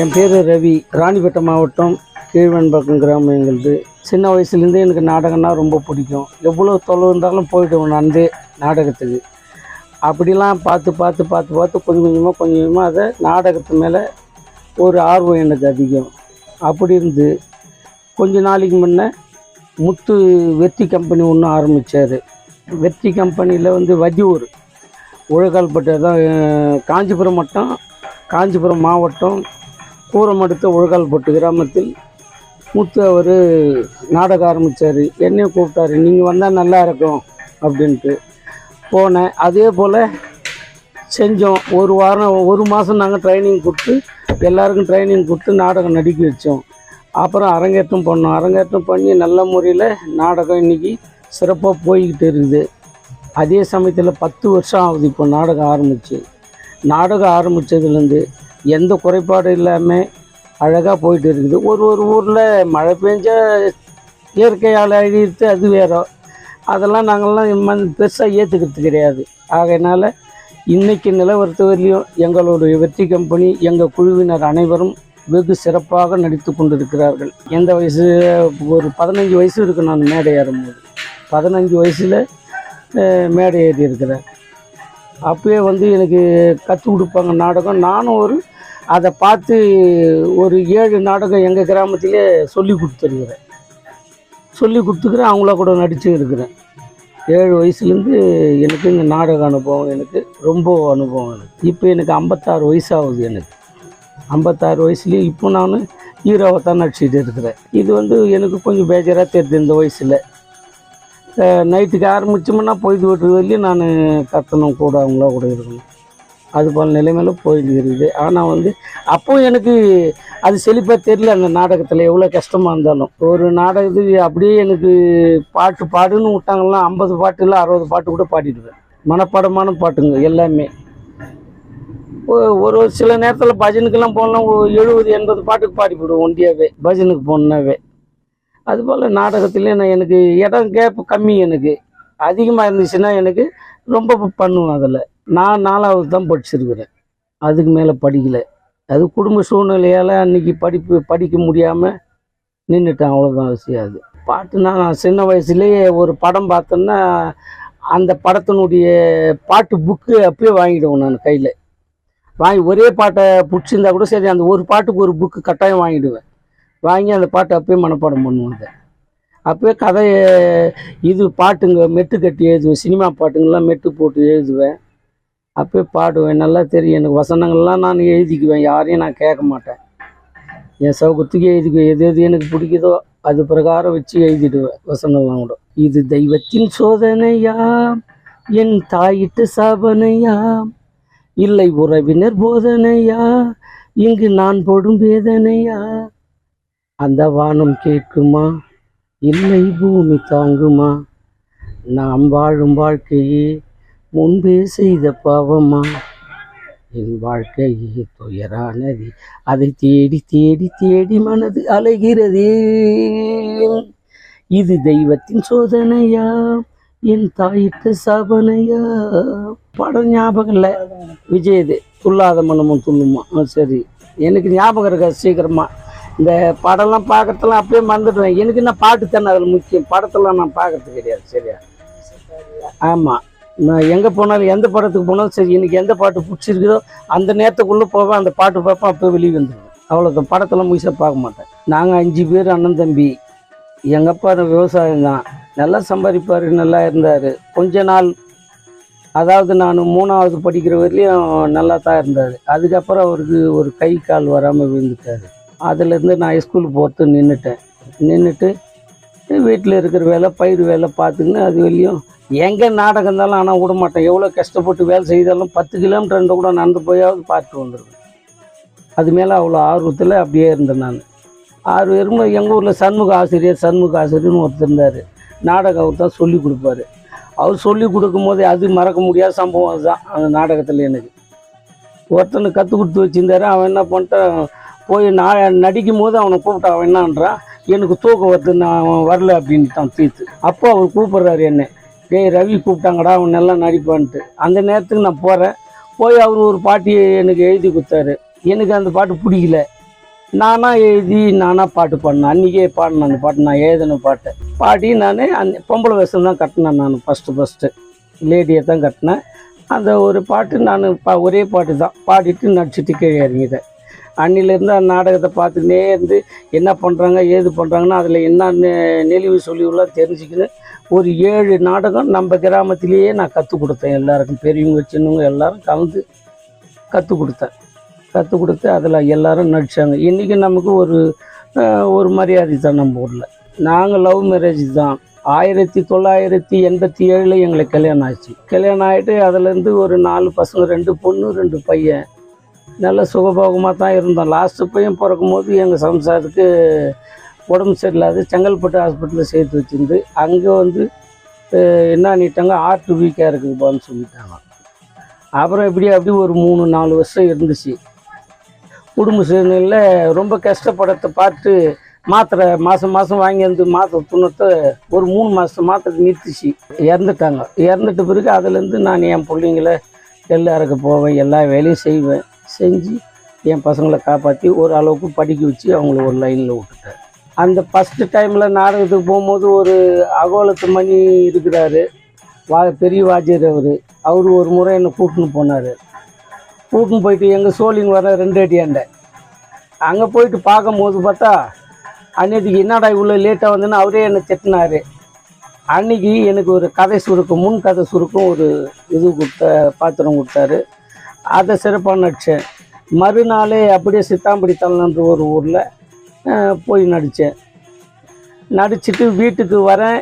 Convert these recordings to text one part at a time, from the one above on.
என் பேர் ரவி. ராணிப்பேட்டை மாவட்டம் கீழ்வன்பாக்கம் கிராமம் எங்களுது சின்ன வயசுலேருந்தே எனக்கு நாடகம்னா ரொம்ப பிடிக்கும். எவ்வளோ தொலைவு இருந்தாலும் போயிடுவேன் நடந்தே நாடகத்துக்கு. அப்படிலாம் பார்த்து பார்த்து பார்த்து பார்த்து கொஞ்சம் கொஞ்சமாக கொஞ்சம் கொஞ்சமாக அதை நாடகத்து மேலே ஒரு ஆர்வம் எனக்கு அதிகம். அப்படி இருந்து கொஞ்ச நாளைக்கு முன்னே முத்து வெற்றி கம்பெனி ஒன்று ஆரம்பித்தார் வெற்றி கம்பெனியில் வந்து வதியூர் உழகால்பட்டு தான் காஞ்சிபுரம் மட்டம் காஞ்சிபுரம் மாவட்டம் கூரமடுத்த உழகால்பட்டு கிராமத்தில் முத்து அவர் நாடகம் ஆரம்பித்தார் என்னையும் கூப்பிட்டாரு நீங்கள் வந்தால் நல்லா இருக்கும் அப்படின்ட்டு. போனேன். அதே போல் செஞ்சோம். ஒரு வாரம் ஒரு மாதம் நாங்கள் ட்ரைனிங் கொடுத்து எல்லாருக்கும் ட்ரைனிங் கொடுத்து நாடகம் நடிக்க வச்சோம். அப்புறம் அரங்கேற்றம் பண்ணோம். அரங்கேற்றம் பண்ணி நல்ல முறையில் நாடகம் இன்றைக்கி சிறப்பாக போய்கிட்டு இருக்குது. அதே சமயத்தில் பத்து வருஷம் ஆகுது இப்போ நாடகம் ஆரம்பித்து நாடகம் ஆரம்பித்ததுலேருந்து எந்த குறைபாடும் இல்லாமல் அழகாக போயிட்டு இருக்குது. ஒரு ஒரு ஊரில் மழை பெஞ்சா இயற்கையால் அழியிறது அது வேற. அதெல்லாம் நாங்கள்லாம் பெருசாக ஏற்றுக்கிறது கிடையாது. ஆகையினால் இன்னைக்கு நிலவரத்து வரையும் எங்களுடைய வெற்றி கம்பெனி எங்கள் குழுவினர் அனைவரும் வெகு சிறப்பாக நடித்து கொண்டிருக்கிறார்கள். எந்த வயசு ஒரு பதினஞ்சு வயசு இருக்கு நான் மேடை ஏறும்போது. பதினஞ்சு வயசில் மேடை ஏறி இருக்கிறேன் அப்பயே வந்து எனக்கு கற்றுக் கொடுப்பாங்க நாடகம். நானும் ஒரு அதை பார்த்து ஒரு ஏழு நாடகம் எங்கள் கிராமத்திலே சொல்லி கொடுத்துருக்குறேன். சொல்லி கொடுத்துக்கிறேன் அவங்கள கூட நடிச்சு இருக்கிறேன். ஏழு வயசுலேருந்து எனக்கு இந்த நாடக அனுபவம் எனக்கு ரொம்ப அனுபவம் எனக்கு. இப்போ எனக்கு ஐம்பத்தாறு வயசாகுது எனக்கு. ஐம்பத்தாறு வயசுலேயும் இப்போ நான் ஹீரோவை தான் நடிச்சிட்டு இருக்கிறேன். இது வந்து எனக்கு கொஞ்சம் பேஜராக தெரியுது இந்த வயசில். நைட்டுக்கு ஆரம்பிச்சோம்னா பொழுது விட்டுறது வரலையும் நான் கத்தணும் கூட அவங்களா கூட இருக்கணும். அது போல் நிலைமையில போயிட்டு இருக்குது. ஆனால் வந்து அப்போ எனக்கு அது செழிப்பாக தெரியல அந்த நாடகத்தில் எவ்வளோ கஷ்டமாக இருந்தாலும். ஒரு நாடகத்துக்கு அப்படியே எனக்கு பாட்டு பாடுன்னு விட்டாங்கன்னா ஐம்பது பாட்டு இல்லை அறுபது பாட்டு கூட பாடிடுவேன். மனப்பாடமான பாட்டுங்க எல்லாமே. ஒரு சில நேரத்தில் பஜனுக்கெல்லாம் போனால் எழுபது எண்பது பாட்டுக்கு பாடிவிடுவோம் ஒண்டியாவே பஜனுக்கு போனாவே அதுபோல் நாடகத்துலேயே நான் எனக்கு இடம் கேப் கம்மி எனக்கு. அதிகமாக இருந்துச்சுன்னா எனக்கு ரொம்ப பண்ணுவேன் அதில். நான் நாலாவது தான் படிச்சிருக்கிறேன். அதுக்கு மேலே படிக்கலை. அது குடும்ப சூழ்நிலையால் அன்றைக்கி படிப்பு படிக்க முடியாமல் நின்றுட்டேன் அவ்வளோதான் விஷயம் அது. பாட்டுனா நான் சின்ன வயசுலேயே ஒரு படம் பார்த்தேன்னா அந்த படத்தினுடைய பாட்டு புக்கு அப்பயே வாங்கிடுவேன் நான் கையில். வாங்கி ஒரே பாட்டை பிடிச்சிருந்தா கூட சரி அந்த ஒரு பாட்டுக்கு ஒரு புக்கு கட்டாயம் வாங்கிடுவேன். வாங்கி அந்த பாட்டை அப்பயே மனப்பாடம் பண்ணுவேன். அப்பயே கதையை இது பாட்டுங்க மெட்டு கட்டி எழுதுவேன். சினிமா பாட்டுங்கள்லாம் மெட்டு போட்டு எழுதுவேன். அப்பயே பாடுவேன். நல்லா தெரியும். எனக்கு வசனங்கள்லாம் நான் எழுதிக்குவேன். யாரையும் நான் கேட்க மாட்டேன். என் சவுகத்துக்கு எழுதிக்குவேன். எது எது எனக்கு பிடிக்குதோ அது பிரகாரம் வச்சு எழுதிடுவேன். வசனம்லாம் கூட. இது தெய்வத்தின் சோதனையா என் தாயிட்டு சாபனையா இல்லை உறவினர் போதனையா இங்கு நான் போடும் வேதனையா அந்த வானம் கேட்குமா? இல்லை பூமி தாங்குமா? நாம் வாழும் வாழ்க்கையே முன்பே செய்த பாவமா? என் வாழ்க்கையே துயரானது. அதை தேடி தேடி தேடி மனது அலைகிறது. இது தெய்வத்தின் சோதனையா? என் தாயிட்ட சாபனையா? படம் ஞாபகம் இல்லை. விஜயது துல்லாத மனமும் துள்ளுமா? சரி. எனக்கு ஞாபகம் இருக்கா? சீக்கிரமா. இந்த படம்லாம் பார்க்கறதுலாம் அப்படியே மறந்துடுவேன் எனக்கு என்ன பாட்டு தானே அதில் முக்கியம்? படத்தெல்லாம் நான் பார்க்கறது கிடையாது. சரியா? ஆமாம் நான் எங்கே போனாலும் எந்த படத்துக்கு போனாலும் சரி இன்றைக்கி எந்த பாட்டு பிடிச்சிருக்குதோ அந்த நேரத்துக்குள்ளே போவேன் அந்த பாட்டு பார்ப்பேன் அப்போ வெளியே வந்துடுவேன் அவ்வளோதான் படத்தெல்லாம் முழுசாக பார்க்க மாட்டேன். நாங்கள் அஞ்சு பேர் அண்ணன் தம்பி எங்கள் அப்பா விவசாயம் தான். நல்லா சம்பாதிப்பார் நல்லா இருந்தார். கொஞ்ச நாள் அதாவது நான் மூணாவது படிக்கிற வரையிலையும் நல்லா தான் இருந்தார். அதுக்கப்புறம் அவருக்கு ஒரு கை கால் வராமல் விழுந்துட்டார். அதுலேருந்து நான் ஸ்கூலுக்கு போகிறது நின்றுட்டேன் நின்றுட்டு வீட்டில் இருக்கிற வேலை பயிர் வேலை பார்த்துக்கின்னு அது வெளியும். எங்கே நாடகம் இருந்தாலும் ஆனால் விட மாட்டேன். எவ்வளோ கஷ்டப்பட்டு வேலை செய்தாலும் பத்து கிலோமீட்டர் ரெண்டு கூட நடந்து போயாவது பார்த்துட்டு வந்துடுவேன் அது மேலே அவ்வளோ ஆர்வத்தில் அப்படியே இருந்தேன் நான். ஆறு வரும்போது எங்கள் ஊரில் சண்முக ஆசிரியர் சண்முக ஆசிரியர்னு ஒருத்தர் இருந்தார். நாடகம் அவர் தான் சொல்லி கொடுப்பாரு. அவர் சொல்லி கொடுக்கும்போது அது மறக்க முடியாத சம்பவம் அதுதான் அந்த நாடகத்தில் எனக்கு. ஒருத்தனை கற்றுக் கொடுத்து வச்சிருந்தாரு. அவன் என்ன பண்ணிட்டான் போய் நான் நடிக்கும் போது அவனை கூப்பிட்டான். அவன் என்னன்றான் எனக்கு தூக்கம் வருது நான் வரல அப்படின்ட்டான் தீர்த்து அப்போ அவர் கூப்பிட்றாரு என்ன. டேய் ரவி கூப்பிட்டாங்கடா அவன் நல்லா நடிப்பான்ட்டு. அந்த நேரத்துக்கு நான் போகிறேன் போய் அவர் ஒரு பாட்டி எனக்கு எழுதி கொடுத்தாரு. எனக்கு அந்த பாட்டு பிடிக்கல. நானாக எழுதி நானாக பாட்டு பாடினேன். அன்றைக்கே பாடினேன் அந்த பாட்டு நான் எழுதின பாட்டை. பாடி நான் அந்த பொம்பளை வயசில் தான் கட்டினேன் நான் ஃபஸ்ட்டு ஃபஸ்ட்டு லேடியை தான் கட்டினேன். அந்த ஒரு பாட்டு நான் பா ஒரே பாட்டு தான். பாடிட்டு நடிச்சிட்டு கீழே இறங்கிட்டேன். அன்னிலேருந்து அந்த நாடகத்தை பார்த்துக்கினே இருந்து என்ன பண்ணுறாங்க ஏது பண்ணுறாங்கன்னா அதில் என்ன நெ- நெளிவு சொல்லிவுலாம் தெரிஞ்சுக்கின்னு ஒரு ஏழு நாடகம் நம்ம கிராமத்திலேயே நான் கற்றுக் கொடுத்தேன் எல்லாருக்கும். பெரியவங்க சின்னவங்க எல்லோரும் கலந்து கற்றுக் கொடுத்தேன். கற்றுக் கொடுத்து அதில் எல்லோரும் நடித்தாங்க இன்றைக்கி நமக்கு ஒரு ஒரு மரியாதை தான் நம்ம ஊரில். நாங்கள் லவ் மேரேஜ் தான். ஆயிரத்தி தொள்ளாயிரத்தி எண்பத்தி ஏழில் எங்களுக்கு கல்யாணம் ஆச்சு. கல்யாணம் ஆகிட்டு அதுலேருந்து ஒரு நாலு பசங்க ரெண்டு பொண்ணு ரெண்டு பையன். நல்ல சுகபோகமாக தான் இருந்தோம். லாஸ்ட்டு பையன் பிறக்கும் போது எங்கள் சம்சாரத்துக்கு உடம்பு சரியில்லாது செங்கல்பட்டு ஹாஸ்பிட்டலில் சேர்த்து வச்சுருந்து அங்கே வந்து என்ன பண்ணிட்டாங்க? ஆர்ட் வீக்காக இருக்குதுப்பான்னு சொல்லிட்டாங்க. அப்புறம் இப்படி அப்படி ஒரு மூணு நாலு வருஷம் இருந்துச்சு. குடும்ப சூழ்நிலையில் ரொம்ப கஷ்டப்படத்தை பார்த்து மாத்திரை மாதம் மாதம் வாங்கி வந்து மாத்திரை துணத்தை ஒரு மூணு மாதம் மாத்திரை நிறுத்திச்சு. இறந்துட்டாங்க. இறந்துட்ட பிறகு அதுலேருந்து நான் என் பிள்ளைங்கள எல்லாருக்கு போவேன் எல்லா வேலையும் செய்வேன். செஞ்சு என் பசங்களை காப்பாற்றி ஒரு அளவுக்கு படிக்க வச்சு அவங்கள ஒரு லைனில் விட்டுட்டேன். அந்த ஃபஸ்ட்டு டைமில் நாடகத்துக்கு போகும்போது ஒரு அகோலத்து மணி இருக்கிறாரு. வா பெரிய வாத்தியார் அவர். அவர் ஒரு முறை என்னை கூட்டின்னு போனார். கூட்டின்னு போயிட்டு எங்கள் சோழிங்க வர ரெண்டு அடியாண்ட அங்கே போயிட்டு பார்க்கும்போது பார்த்தா அன்னைக்கு என்னடா இவ்வளோ லேட்டாக வந்தேன்னு அவரே என்னை திட்டினாரு. அன்னைக்கு எனக்கு ஒரு கதை சுருக்கம் முன் கதை சுருக்கம் ஒரு இது கொடுத்த பாத்திரம் கொடுத்தாரு. அதை சிறப்பாக நடித்தேன் மறுநாளே அப்படியே சித்தாம்படி தலன்ற ஒரு ஊரில் போய் நடித்தேன் நடிச்சுட்டு வீட்டுக்கு வரேன்.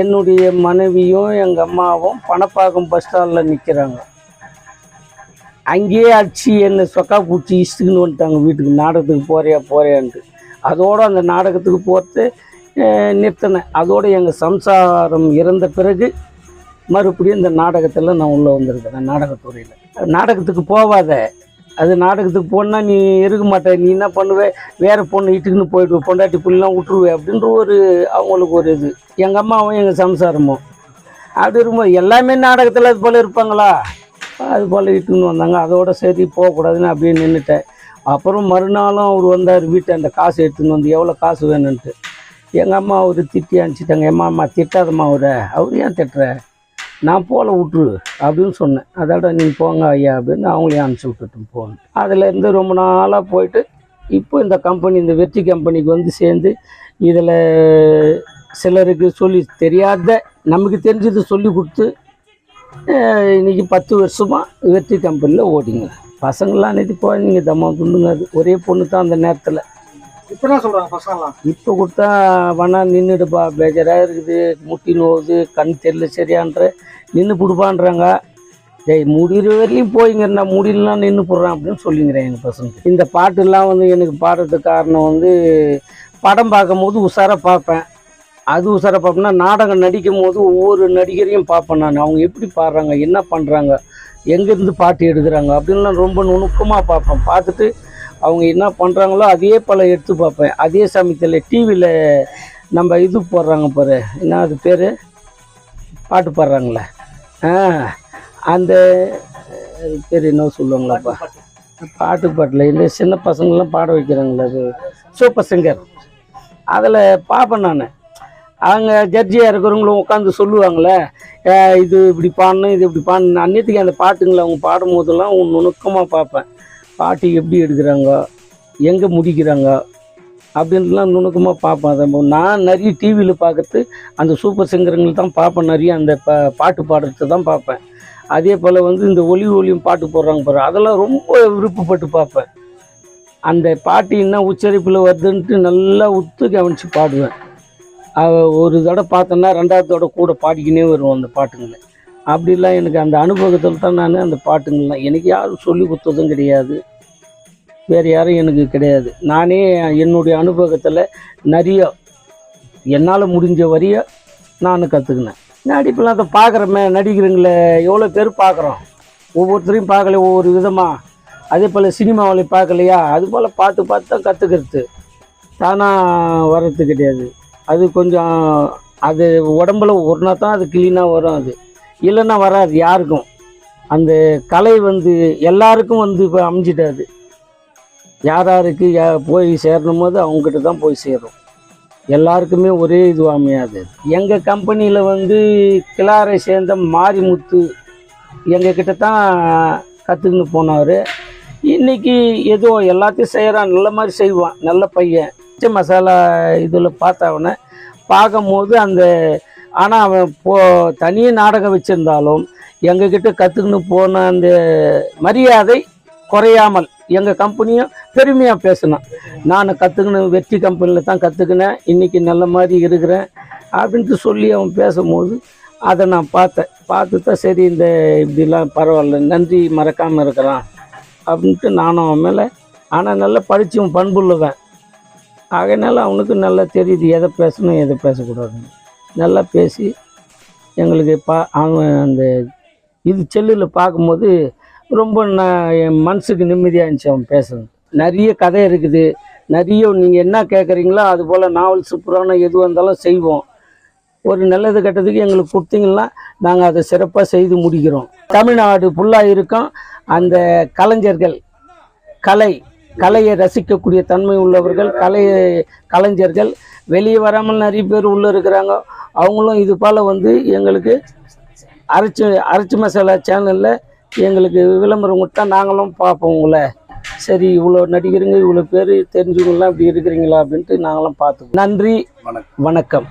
என்னுடைய மனைவியும் எங்கள் அம்மாவும் பணப்பாக்கம் பஸ் ஸ்டாண்டில் நிற்கிறாங்க அங்கேயே அடிச்சு என்னை சொக்கா பூச்சி இஷ்டுக்குன்னு வந்துட்டாங்க வீட்டுக்கு. நாடகத்துக்கு போறியா போறியான்ட்டு. அதோடு அந்த நாடகத்துக்கு போகிறது நிறுத்தினேன். அதோடு எங்கள் சம்சாரம் இறந்த பிறகு மறுபடியும் இந்த நாடகத்தில் நான் உள்ளே வந்திருக்கிறேன் நாடகத்துறையில். நாடகத்துக்கு போகாத அது நாடகத்துக்கு போனால் நீ இருக்க மாட்ட. நீ என்ன பண்ணுவே? வேறு பொண்ணு இட்டுக்குன்னு போயிடுவே. பொண்டாட்டி புள்ளலாம் விட்டுருவே அப்படின்ற ஒரு அவங்களுக்கு ஒரு இது. எங்கள் அம்மாவும் எங்கள் சம்சாரமும். அப்படி இருக்கும்போது எல்லாமே நாடகத்தில் அது போல் இருப்பாங்களா? அது போல் இட்டுன்னு வந்தாங்க. அதோட சரி போகக்கூடாதுன்னு அப்படியே நின்றுட்டேன் அப்புறம் மறுநாளும் அவர் வந்தார் வீட்டை அந்த காசு எடுத்துன்னு வந்து எவ்வளோ காசு வேணும்ன்ட்டு. எங்கள் அம்மா அவர் திட்டி அனுப்பிச்சிட்டாங்க. எம்மா அம்மா திட்டாதம்மா அவரை. அவர் ஏன் திட்டுற? நான் போல விட்ரு அப்படின்னு சொன்னேன். அதோட நீங்கள் போங்க ஐயா அப்படின்னு அவங்களையும் அனுப்பிச்சி விட்டுட்டு போகணும் அதுலேருந்து ரொம்ப நாளாக போயிட்டு இப்போ இந்த கம்பெனி இந்த வெற்றி கம்பெனிக்கு வந்து சேர்ந்து இதில் சிலருக்கு சொல்லி தெரியாத நமக்கு தெரிஞ்சது சொல்லி கொடுத்து இன்றைக்கி பத்து வருஷமாக வெற்றி கம்பெனியில் ஓடிங்க. பசங்களாம் நேற்று நீங்கள் தம்மா துண்டுங்க அது ஒரே பொண்ணு தான் அந்த நேரத்தில். இப்போ சொல்றாங்க பசங்கலாம் இப்போ கொடுத்தா வேணா நின்றுடுப்பா பேஜராக இருக்குது முட்டி நோவுது கண் தெரியல சரியான்ற நின்று பிடுப்பான்றாங்க. டேய் முடிகிற வரையிலையும் போய்ங்கண்ணா முடியலாம் நின்று போடுறேன் அப்படின்னு சொல்லிங்கிறேன் எங்கள் பசங்க. இந்த பாட்டுலாம் வந்து எனக்கு பாடுறதுக்கு காரணம் வந்து படம் பார்க்கும்போது உஷாராக பார்ப்பேன். அது உஷாராக பார்ப்பேன்னா நாடகம் நடிக்கும் போது ஒவ்வொரு நடிகரையும் பார்ப்பேன் நான். அவங்க எப்படி பாடுறாங்க என்ன பண்ணுறாங்க எங்கேருந்து பாட்டு எடுக்கிறாங்க அப்படின்லாம் ரொம்ப நுணுக்கமாக பார்ப்பேன். பார்த்துட்டு அவங்க என்ன பண்ணுறாங்களோ அதே போல் எடுத்து பார்ப்பேன். அதே சமயத்தில் டிவியில் நம்ம இது போடுறாங்க பாரு. என்ன அது பேர்? பாட்டு பாடுறாங்களே. ஆ அந்த பேர் என்ன சொல்லுவாங்களாப்பா? பாட்டு பாட்டில் இல்லை சின்ன பசங்களெலாம் பாட வைக்கிறாங்களே அது. Super singer. அதில் பார்ப்பேன் நான். அவங்க ஜட்ஜியாக இருக்கிறவங்களும் உட்காந்து சொல்லுவாங்களே இது இப்படி பாடணும் இது இப்படி பாடணும். அன்னையத்துக்கு அந்த பாட்டுங்களை அவங்க பாடும் போதெல்லாம் நுணுக்கமாக பார்ப்பேன் பாட்டு எப்படி எடுக்கிறாங்க? எங்கே முடிக்கிறாங்க? அப்படின்லாம் நுணுக்கமாக பார்ப்பேன். அதை நான் நிறைய டிவியில் பார்க்கறது அந்த சூப்பர் சிங்கருங்களை தான் பார்ப்பேன். நிறைய அந்த பா பாட்டு பாடுறது தான் பார்ப்பேன். அதே போல் வந்து இந்த ஒலி ஒலியும் பாட்டு போடுறாங்க பாரு அதெல்லாம் ரொம்ப விருப்பப்பட்டு பார்ப்பேன். அந்த பாட்டு என்ன உச்சரிப்பில் வருதுன்ட்டு நல்லா உத்து கவனித்து பாடுவேன். ஒரு தடவை பார்த்தோன்னா ரெண்டாவது தடவை கூட பாடிக்கினே வருவோம் அந்த பாட்டுங்களை. அப்படிலாம் எனக்கு அந்த அனுபவத்தில் தான் நான் அந்த பாட்டுங்கள்லாம். எனக்கு யாரும் சொல்லி கொடுத்ததும் கிடையாது. வேறு யாரும் எனக்கு கிடையாது. நானே என்னுடைய அனுபவத்தில் நிறைய என்னால் முடிஞ்ச வரைய நான் கற்றுக்கினேன் நடிப்பெல்லாம் அதை பார்க்குறோமே நடிக்கிறவங்கள எவ்வளோ பேர் பார்க்குறோம். ஒவ்வொருத்தரையும் பார்க்கல ஒவ்வொரு விதமாக அதே போல் சினிமாவில் பார்க்கலையா? அது போல் பார்த்து பார்த்து தான் கற்றுக்கிறது தானாக வர்றது கிடையாது. அது கொஞ்சம் அது உடம்புல ஒருனா தான் அது க்ளீனாக வரும் அது. இல்லைன்னா வராது யாருக்கும். அந்த கலை வந்து எல்லாருக்கும் வந்து இப்போ அமைஞ்சிட்டாது. யார் யாருக்கு போய் சேரணும் போது அவங்ககிட்ட தான் போய் சேரும். எல்லாருக்குமே ஒரே இதுவாக அமையாது எங்கள் கம்பெனியில் வந்து கிளாரை சேர்ந்த மாரிமுத்து எங்கள் கிட்ட தான் கற்றுக்கின்னு போனார். இன்றைக்கி ஏதோ எல்லாத்தையும் செய்கிறான் நல்ல மாதிரி செய்வான் நல்ல பையன். மசாலா இதில் பார்த்தவன பார்க்கும்போது அந்த ஆனால் அவன் போ தனியே நாடகம் வச்சுருந்தாலும் எங்ககிட்ட கற்றுக்கின்னு போன அந்த மரியாதை குறையாமல் எங்கள் கம்பெனியும் பெருமையாக பேசினான். நான் கற்றுக்கின வெற்றி கம்பெனியில் தான் கற்றுக்கினேன் இன்றைக்கி நல்ல மாதிரி இருக்கிறேன் அப்படின்ட்டு சொல்லி அவன் பேசும்போது அதை நான் பார்த்தேன். பார்த்து தான் சரி இந்த இப்படிலாம் பரவாயில்ல நன்றி மறக்காமல் இருக்கிறான் அப்படின்ட்டு நானும் அவன் மேலே ஆனால் நல்லா படித்தவன் பண்புள்ளவன். ஆகையினால அவனுக்கு நல்லா தெரியுது எதை பேசணும் எதை பேசக்கூடாதுன்னு. நல்லா பேசி எங்களுக்கு பா அவன் அந்த இது செல்லில் பார்க்கும்போது ரொம்ப நான் என் மனசுக்கு நிம்மதியாக இருந்துச்சு அவன் பேசுறது. நிறைய கதை இருக்குது. நிறைய நீங்கள் என்ன கேட்குறீங்களோ அது போல் நாவல்ஸ் புராணம் எது வந்தாலும் செய்வோம். ஒரு நல்லது கெட்டதுக்கு எங்களுக்கு கொடுத்தீங்கன்னா நாங்கள் அதை சிறப்பாக செய்து முடிக்கிறோம். தமிழ்நாடு ஃபுல்லாக இருக்கும். அந்த கலைஞர்கள் கலை கலையை ரசிக்கக்கூடிய தன்மை உள்ளவர்கள் கலை கலைஞர்கள் வெளியே வராமல் நிறைய பேர் உள்ளே இருக்கிறாங்க. அவங்களும் இது போல் வந்து எங்களுக்கு அரைச்சி அரைச்சி மசாலா சேனலில் எங்களுக்கு விளம்பரம் கொடுத்தா நாங்களும் பார்ப்போம் உங்களை. சரி இவ்வளோ நடிகருங்க இவ்வளோ பேர் தெரிஞ்சவங்களாம் இப்படி இருக்கிறீங்களா அப்படின்ட்டு நாங்களும் பார்த்துக்கோம் நன்றி வணக்கம். வணக்கம்.